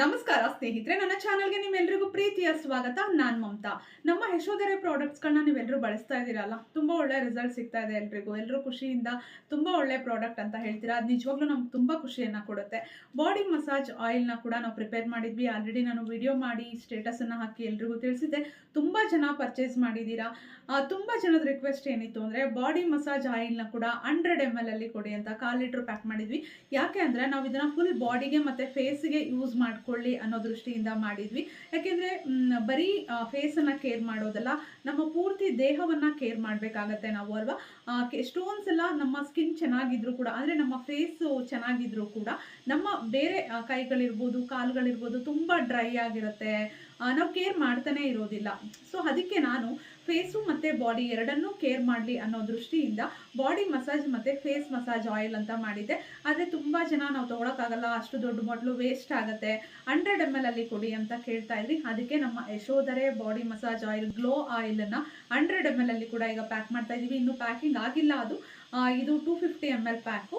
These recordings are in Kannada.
ನಮಸ್ಕಾರ ಸ್ನೇಹಿತರೆ, ನನ್ನ ಚಾನಲ್ಗೆ ನಿಮ್ಮೆಲ್ಲರಿಗೂ ಪ್ರೀತಿಯ ಸ್ವಾಗತ. ನಾನು ಮಮತಾ. ನಮ್ಮ ಯಶೋಧರೆ ಪ್ರಾಡಕ್ಟ್ಸ್ಗಳನ್ನ ನೀವೆಲ್ಲರೂ ಬಳಸ್ತಾ ಇದ್ದೀರಲ್ಲ? ತುಂಬ ಒಳ್ಳೆ ರಿಸಲ್ಟ್ ಸಿಗ್ತಾ ಇದೆ ಎಲ್ರಿಗೂ. ಎಲ್ಲರೂ ಖುಷಿಯಿಂದ ತುಂಬ ಒಳ್ಳೆ ಪ್ರಾಡಕ್ಟ್ ಅಂತ ಹೇಳ್ತೀರಾ? ಅದು ನಿಜವಾಗ್ಲೂ ನಮ್ಗೆ ತುಂಬ ಖುಷಿಯನ್ನು ಕೊಡುತ್ತೆ. ಬಾಡಿ ಮಸಾಜ್ ಆಯಿಲ್ನ ಕೂಡ ನಾವು ಪ್ರಿಪೇರ್ ಮಾಡಿದ್ವಿ. ಆಲ್ರೆಡಿ ನಾನು ವಿಡಿಯೋ ಮಾಡಿ ಸ್ಟೇಟಸನ್ನು ಹಾಕಿ ಎಲ್ರಿಗೂ ತಿಳಿಸಿದ್ದೆ. ತುಂಬ ಜನ ಪರ್ಚೇಸ್ ಮಾಡಿದ್ದೀರಾ ತುಂಬ ಜನದ ರಿಕ್ವೆಸ್ಟ್ ಏನಿತ್ತು ಅಂದರೆ ಬಾಡಿ ಮಸಾಜ್ ಆಯಿಲ್ನ ಕೂಡ ಹಂಡ್ರೆಡ್ ಎಂ ಎಲ್ ಅಲ್ಲಿ ಕೊಡಿ ಅಂತ. ಕಾಲ್ ಲೀಟ್ರ್ ಪ್ಯಾಕ್ ಮಾಡಿದ್ವಿ. ಯಾಕೆ ಅಂದರೆ ನಾವು ಇದನ್ನು ಫುಲ್ ಬಾಡಿಗೆ ಮತ್ತು ಫೇಸ್ಗೆ ಯೂಸ್ ಮಾಡ್ಕೊಳ್ಳಿ ಅನ್ನೋ ದೃಷ್ಟಿಯಿಂದ ಮಾಡಿದ್ವಿ. ಯಾಕೆಂದರೆ ಬರೀ ಫೇಸನ್ನು ಕೇರ್ ಮಾಡೋದಲ್ಲ, ನಮ್ಮ ಪೂರ್ತಿ ದೇಹವನ್ನು ಕೇರ್ ಮಾಡಬೇಕಾಗತ್ತೆ ನಾವು ಅಲ್ವಾ? ಎಷ್ಟೊಂದು ಸಲ ನಮ್ಮ ಸ್ಕಿನ್ ಚೆನ್ನಾಗಿದ್ರು ಕೂಡ ಅಂದರೆ ನಮ್ಮ ಫೇಸು ಚೆನ್ನಾಗಿದ್ರು ಕೂಡ, ನಮ್ಮ ಬೇರೆ ಕೈಗಳಿರ್ಬೋದು, ಕಾಲುಗಳಿರ್ಬೋದು ತುಂಬ ಡ್ರೈ ಆಗಿರುತ್ತೆ. ನಾವು ಕೇರ್ ಮಾಡ್ತಾನೆ ಇರೋದಿಲ್ಲ. ಸೊ ಅದಕ್ಕೆ ನಾನು ಫೇಸು ಮತ್ತು ಬಾಡಿ ಎರಡನ್ನೂ ಕೇರ್ ಮಾಡಲಿ ಅನ್ನೋ ದೃಷ್ಟಿಯಿಂದ ಬಾಡಿ ಮಸಾಜ್ ಮತ್ತು ಫೇಸ್ ಮಸಾಜ್ ಆಯಿಲ್ ಅಂತ ಮಾಡಿದ್ದೆ. ಆದರೆ ತುಂಬ ಜನ ನಾವು ತೊಗೊಳಕ್ಕಾಗಲ್ಲ, ಅಷ್ಟು ದೊಡ್ಡ ಬಾಟ್ಲು ವೇಸ್ಟ್ ಆಗುತ್ತೆ ಹಂಡ್ರೆಡ್ ಎಂ ಎಲ್ ಅಲ್ಲಿ ಕೊಡಿ ಅಂತ ಕೇಳ್ತಾ ಇದ್ರಿ ಅದಕ್ಕೆ ನಮ್ಮ Yashodhare body massage oil glow ಆಯಿಲನ್ನು ಹಂಡ್ರೆಡ್ ಎಂ ಎಲ್ ಅಲ್ಲಿ ಕೂಡ ಈಗ ಪ್ಯಾಕ್ ಮಾಡ್ತಾ ಇದ್ದೀವಿ ಇನ್ನೂ ಪ್ಯಾಕಿಂಗ್ ಆಗಿಲ್ಲ ಅದು. ಇದು two fifty M L pack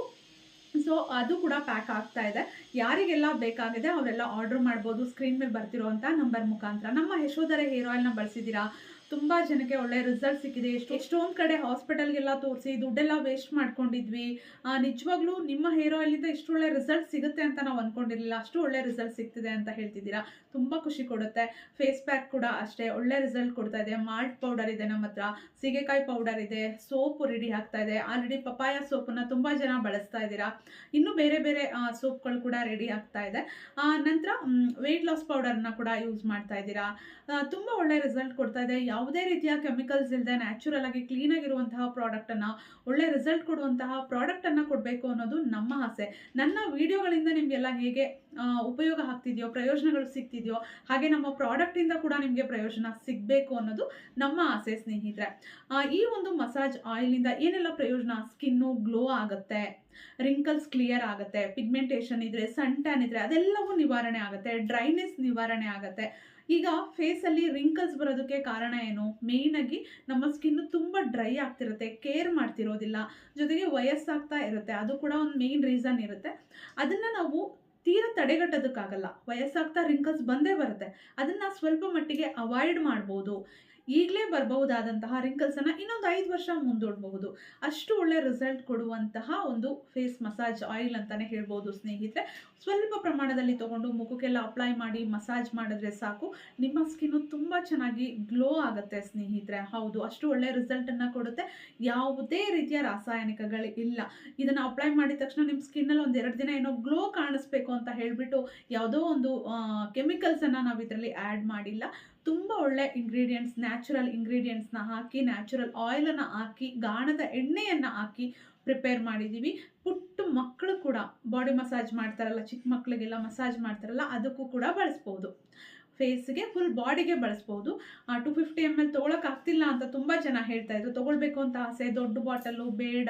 so ಅದು ಕೂಡ ಪ್ಯಾಕ್ ಆಗ್ತಾ ಇದೆ. ಯಾರಿಗೆಲ್ಲ ಬೇಕಾಗಿದೆ, ಅವರೆಲ್ಲ ಆರ್ಡರ್ ಮಾಡ್ಬೋದು ಸ್ಕ್ರೀನ್ ಮೇಲೆ ಬರ್ತಿರೋಂಥ ನಂಬರ್ ಮುಖಾಂತರ. ನಮ್ಮ ಯಶೋಧರ ಹೇರ್ ಆಯಿಲ್ನ ಬಳಸಿದ್ದೀರಾ? ತುಂಬ ಜನಕ್ಕೆ ಒಳ್ಳೆ ರಿಸಲ್ಟ್ ಸಿಕ್ಕಿದೆ. ಎಷ್ಟು ಎಷ್ಟೊಂದು ಕಡೆ ಹಾಸ್ಪಿಟಲ್ಗೆಲ್ಲ ತೋರಿಸಿ ದುಡ್ಡೆಲ್ಲ ವೇಸ್ಟ್ ಮಾಡ್ಕೊಂಡಿದ್ವಿ. ನಿಜವಾಗ್ಲೂ ನಿಮ್ಮ ಹೇರ್ ಆಯಿಲಿಂದ ಇಷ್ಟು ಒಳ್ಳೆ ರಿಸಲ್ಟ್ ಸಿಗುತ್ತೆ ಅಂತ ನಾವು ಅನ್ಕೊಂಡಿರ್ಲಿಲ್ಲ. ಅಷ್ಟು ಒಳ್ಳೆ ರಿಸಲ್ಟ್ ಸಿಗ್ತಿದೆ ಅಂತ ಹೇಳ್ತಿದ್ದೀರಾ. ತುಂಬ ಖುಷಿ ಕೊಡುತ್ತೆ. ಫೇಸ್ ಪ್ಯಾಕ್ ಕೂಡ ಅಷ್ಟೇ ಒಳ್ಳೆ ರಿಸಲ್ಟ್ ಕೊಡ್ತಾ ಇದೆ. ಮಾಲ್ಟ್ ಪೌಡರ್ ಇದೆ ನಮ್ಮ ಹತ್ರ. ಸೀಗೆಕಾಯಿ ಪೌಡರ್ ಇದೆ. ಸೋಪ್ ರೆಡಿ ಆಗ್ತಾ ಇದೆ. ಆಲ್ರೆಡಿ ಪಪಾಯ ಸೋಪನ್ನು ತುಂಬ ಜನ ಬಳಸ್ತಾ ಇದ್ದೀರಾ. ಇನ್ನು ಬೇರೆ ಬೇರೆ ಸೋಪ್ಗಳು ಕೂಡ ರೆಡಿ ಆಗ್ತಾ ಇದೆ. ನಂತರ ವೆಯ್ಟ್ ಲಾಸ್ ಪೌಡರ್ನ ಕೂಡ ಯೂಸ್ ಮಾಡ್ತಾ ಇದ್ದೀರಾ. ತುಂಬ ಒಳ್ಳೆ ರಿಸಲ್ಟ್ ಕೊಡ್ತಾ ಇದೆ. ಯಾವುದೇ ರೀತಿಯ ಕೆಮಿಕಲ್ಸ್ ಇಲ್ಲದೆ ನ್ಯಾಚುರಲ್ ಆಗಿ ಕ್ಲೀನ್ ಆಗಿರುವಂತಹ ಪ್ರಾಡಕ್ಟನ್ನು ಒಳ್ಳೆ ರಿಸಲ್ಟ್ ಕೊಡುವಂತಹ ಪ್ರಾಡಕ್ಟನ್ನು ಕೊಡಬೇಕು ಅನ್ನೋದು ನಮ್ಮ ಆಸೆ. ನನ್ನ ವಿಡಿಯೋಗಳಿಂದ ನಿಮಗೆಲ್ಲ ಹೇಗೆ ಉಪಯೋಗ ಆಗ್ತಿದೆಯೋ, ಪ್ರಯೋಜನಗಳು ಸಿಗ್ತಿದೆಯೋ, ಹಾಗೆ ನಮ್ಮ ಪ್ರಾಡಕ್ಟಿಂದ ಕೂಡ ನಿಮಗೆ ಪ್ರಯೋಜನ ಸಿಗಬೇಕು ಅನ್ನೋದು ನಮ್ಮ ಆಸೆ ಸ್ನೇಹಿತರೆ. ಈ ಒಂದು ಮಸಾಜ್ ಆಯಿಲಿಂದ ಏನೆಲ್ಲ ಪ್ರಯೋಜನ? ಸ್ಕಿನ್ನು ಗ್ಲೋ ಆಗುತ್ತೆ. ರಿಂಕಲ್ಸ್ ಕ್ಲಿಯರ್ ಆಗುತ್ತೆ ಪಿಗ್ಮೆಂಟೇಷನ್ ಇದ್ರೆ ಸನ್ ಟ್ಯಾನ್ ಇದ್ರೆ, ಅದೆಲ್ಲವೂ ನಿವಾರಣೆ ಆಗುತ್ತೆ ಡ್ರೈನೆಸ್ ನಿವಾರಣೆ ಆಗುತ್ತೆ. ಈಗ ಫೇಸಲ್ಲಿ ರಿಂಕಲ್ಸ್ ಬರೋದಕ್ಕೆ ಕಾರಣ ಏನು? ಮೇಯ್ನ್ ಆಗಿ ನಮ್ಮ ಸ್ಕಿನ್ ತುಂಬ ಡ್ರೈ ಆಗ್ತಿರುತ್ತೆ ಕೇರ್ ಮಾಡ್ತಿರೋದಿಲ್ಲ, ಜೊತೆಗೆ ವಯಸ್ಸಾಗ್ತಾ ಇರುತ್ತೆ, ಅದು ಕೂಡ ಒಂದು ಮೇಯ್ನ್ ರೀಸನ್ ಇರುತ್ತೆ. ಅದನ್ನು ನಾವು ತೀರಾ ತಡೆಗಟ್ಟೋದಕ್ಕಾಗಲ್ಲ, ವಯಸ್ಸಾಗ್ತಾ ರಿಂಕಲ್ಸ್ ಬಂದೇ ಬರುತ್ತೆ. ಅದನ್ನು ಸ್ವಲ್ಪ ಮಟ್ಟಿಗೆ ಅವಾಯ್ಡ್ ಮಾಡ್ಬೋದು. ಈಗಲೇ ಬರಬಹುದಾದಂತಹ ರಿಂಕಲ್ಸನ್ನು ಇನ್ನೊಂದು ಐದು ವರ್ಷ ಮುಂದೂಡಬಹುದು. ಅಷ್ಟು ಒಳ್ಳೆ ರಿಸಲ್ಟ್ ಕೊಡುವಂತಹ ಒಂದು ಫೇಸ್ ಮಸಾಜ್ ಆಯಿಲ್ ಅಂತಲೇ ಹೇಳ್ಬೋದು ಸ್ನೇಹಿತರೆ. ಸ್ವಲ್ಪ ಪ್ರಮಾಣದಲ್ಲಿ ತಗೊಂಡು ಮುಖಕ್ಕೆಲ್ಲ ಅಪ್ಲೈ ಮಾಡಿ ಮಸಾಜ್ ಮಾಡಿದ್ರೆ ಸಾಕು. ನಿಮ್ಮ ಸ್ಕಿನ್ನು ತುಂಬ ಚೆನ್ನಾಗಿ ಗ್ಲೋ ಆಗುತ್ತೆ ಸ್ನೇಹಿತರೆ. ಹೌದು, ಅಷ್ಟು ಒಳ್ಳೆ ರಿಸಲ್ಟನ್ನು ಕೊಡುತ್ತೆ. ಯಾವುದೇ ರೀತಿಯ ರಾಸಾಯನಿಕಗಳು ಇಲ್ಲ. ಇದನ್ನು ಅಪ್ಲೈ ಮಾಡಿದ ತಕ್ಷಣ ನಿಮ್ಮ ಸ್ಕಿನ್ನಲ್ಲಿ ಒಂದು ಎರಡು ದಿನ ಏನೋ ಗ್ಲೋ ಕಾಣಿಸ್ಬೇಕು ಅಂತ ಹೇಳಿಬಿಟ್ಟು ಯಾವುದೋ ಒಂದು ಕೆಮಿಕಲ್ಸನ್ನು ನಾವು ಇದರಲ್ಲಿ ಆ್ಯಡ್ ಮಾಡಿಲ್ಲ. ತುಂಬ ಒಳ್ಳೆ ಇಂಗ್ರೀಡಿಯೆಂಟ್ಸ್ ನ್ಯಾಚುರಲ್ ಇಂಗ್ರೀಡಿಯೆಂಟ್ಸ್ನ ಹಾಕಿ ನ್ಯಾಚುರಲ್ ಆಯಿಲನ್ನು ಹಾಕಿ, ಗಾಣದ ಎಣ್ಣೆಯನ್ನು ಹಾಕಿ ಪ್ರಿಪೇರ್ ಮಾಡಿದ್ದೀವಿ ಪುಟ್ಟ ಮಕ್ಕಳು ಕೂಡ ಬಾಡಿ ಮಸಾಜ್ ಮಾಡ್ತಾರಲ್ಲ, ಚಿಕ್ಕ ಮಕ್ಕಳಿಗೆಲ್ಲ ಮಸಾಜ್ ಮಾಡ್ತಾರಲ್ಲ, ಅದಕ್ಕೂ ಕೂಡ ಬಳಸ್ಬೋದು. ಫೇಸ್ಗೆ ಫುಲ್ ಬಾಡಿಗೆ ಬಳಸ್ಬೋದು. ಟು ಫಿಫ್ಟಿ ಎಂ ಎಲ್ ತೊಗೊಳಕ್ಕಾಗ್ತಿಲ್ಲ ಅಂತ ತುಂಬ ಜನ ಹೇಳ್ತಾ ಇದ್ರು. ತೊಗೊಳ್ಬೇಕು ಅಂತ ಆಸೆ, ದೊಡ್ಡ ಬಾಟಲು ಬೇಡ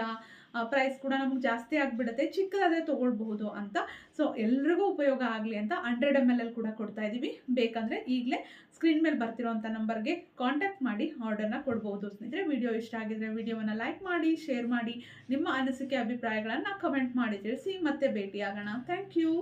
ಪ್ರೈಸ್ ಕೂಡ ನಮ್ಗೆ ಜಾಸ್ತಿ ಆಗಿಬಿಡುತ್ತೆ. ಚಿಕ್ಕದಾದರೆ ತೊಗೊಳ್ಬಹುದು ಅಂತ. ಸೊ ಎಲ್ರಿಗೂ ಉಪಯೋಗ ಆಗಲಿ ಅಂತ ಹಂಡ್ರೆಡ್ ಎಂ ಎಲ್ ಅಲ್ಲಿ ಕೂಡ ಕೊಡ್ತಾ ಇದ್ದೀವಿ ಬೇಕಂದರೆ ಈಗಲೇ ಸ್ಕ್ರೀನ್ ಮೇಲೆ ಬರ್ತಿರೋಂಥ ನಂಬರ್ಗೆ ಕಾಂಟ್ಯಾಕ್ಟ್ ಮಾಡಿ ಆರ್ಡರ್ನ ಕೊಡ್ಬೋದು. ಸ್ನೇಹಿತರೆ ವಿಡಿಯೋ ಇಷ್ಟ ಆಗಿದ್ರೆ ವಿಡಿಯೋವನ್ನು ಲೈಕ್ ಮಾಡಿ ಶೇರ್ ಮಾಡಿ. ನಿಮ್ಮ ಅನಿಸಿಕೆ, ಅಭಿಪ್ರಾಯಗಳನ್ನು ಕಮೆಂಟ್ ಮಾಡಿ ತಿಳಿಸಿ ಮತ್ತೆ ಭೇಟಿಯಾಗೋಣ. Thank you